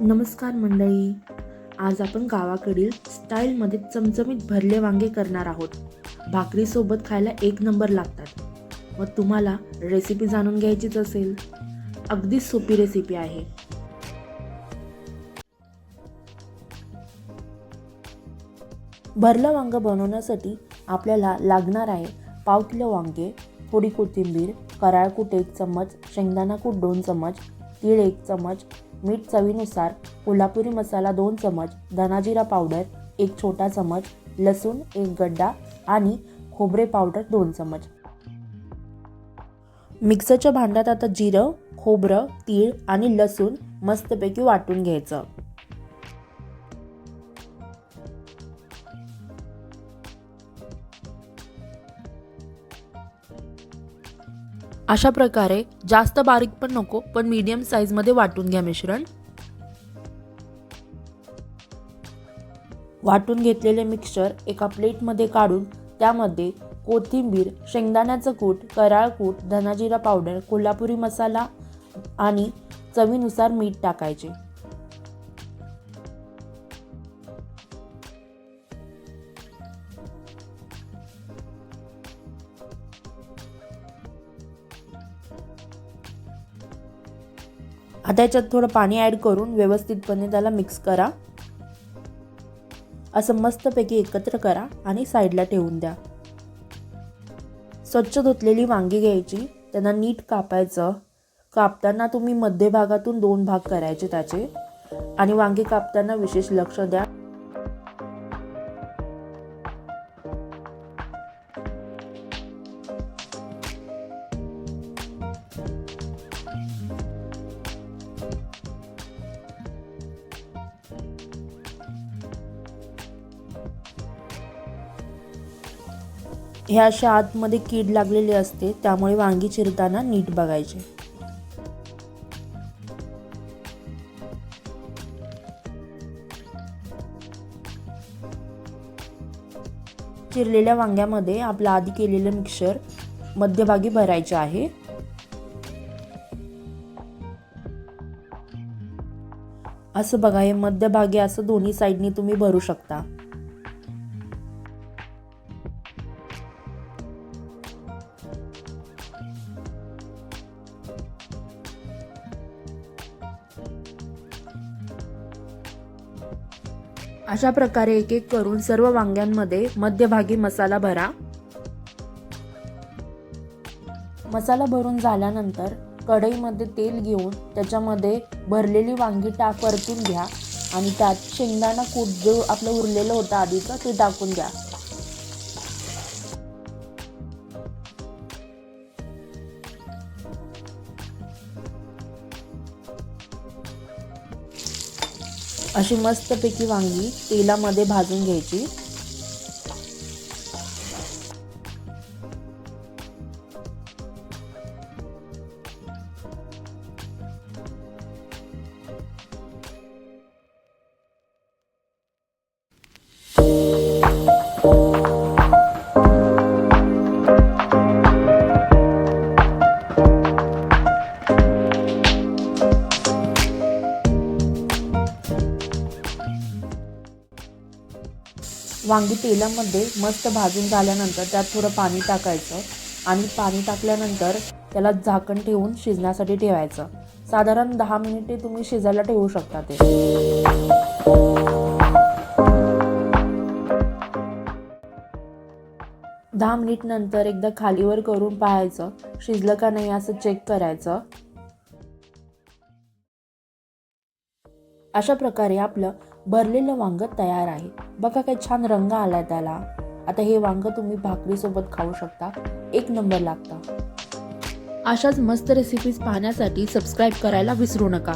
नमस्कार मंडळी. आज आपण गावाकडील स्टाईलमध्ये चमचमीत भरले वांगे करणार आहोत. भाकरीसोबत खायला एक नंबर लागतात. मग तुम्हाला रेसिपी जाणून घ्यायचीच असेल. अगदी सोपी रेसिपी आहे. भरलं वांगं बनवण्यासाठी आपल्याला लागणार आहे पाव किलो वांगे थोडी कोथिंबीर कराळकूट एक चम्मच शेंगदाणा कूट दोन चम्मच तीळ एक चम्मच मीठ चवीनुसार कोल्हापुरी मसाला दोन चमच धनाजिरा पावडर एक छोटा चमच लसूण एक गड्डा आणि खोबरे पावडर दोन चमच. मिक्सरच्या भांड्यात आता जिरं खोबरं तीळ आणि लसूण मस्तपैकी वाटून घ्यायचं. अशा प्रकारे जास्त बारीक पण नको पण मीडियम साईजमध्ये वाटून घ्या मिश्रण. वाटून घेतलेले मिक्सचर एका प्लेटमध्ये काढून त्यामध्ये कोथिंबीर शेंगदाण्याचं कूट कराळ कूट धनाजिरा पावडर कोल्हापुरी मसाला आणि चवीनुसार मीठ टाकायचे. आता याच्यात थोडं पाणी ॲड करून व्यवस्थितपणे त्याला मिक्स करा. असं मस्तपैकी एकत्र करा आणि साईडला ठेवून द्या. स्वच्छ धुतलेली वांगी घ्यायची त्यांना नीट कापायचं. कापताना तुम्ही मध्यभागातून दोन भाग करायचे त्याचे. आणि वांगी कापताना विशेष लक्ष द्या. ह्या अशा आतमध्ये कीड लागलेली असते त्यामुळे वांगी चिरताना नीट बघायचे. चिरलेल्या वांग्यामध्ये आपलं आधी केलेलं मिक्सर मध्यभागी भरायचे आहे. असं बघा हे मध्यभागी असं दोन्ही साईडनी तुम्ही भरू शकता. अशा प्रकारे एक एक करून सर्व वांग्यांमध्ये मध्यभागी मसाला भरा. मसाला भरून झाल्यानंतर कढईमध्ये तेल घेऊन त्याच्यामध्ये भरलेली वांगी टाक परतून घ्या आणि त्यात शेंगदाणा कूट जो आपलं उरलेलं होतं आधीचं ते टाकून द्या अशी मस्तपैकी वांगी तेलामध्ये भाजून घ्यायची. वांगी तेलामध्ये मस्त भाजून झाल्यानंतर त्यात थोडं पाणी टाकायचं आणि पाणी टाकल्यानंतर त्याला झाकण ठेवून शिजण्यासाठी ठेवायचं. साधारण दहा मिनिटे तुम्ही शिजायला ठेवू शकता ते. दहा मिनिट नंतर एकदा खालीवर करून पाहायचं. शिजलं का नाही असं चेक करायचं. अशा प्रकारे आपलं भरलेलं वांगं तयार आहे. बघा काय छान रंग आलाय त्याला. आता हे वांगं तुम्ही भाकरीसोबत खाऊ शकता. एक नंबर लागता. अशाच मस्त रेसिपीज पाहण्यासाठी सबस्क्राईब करायला विसरू नका.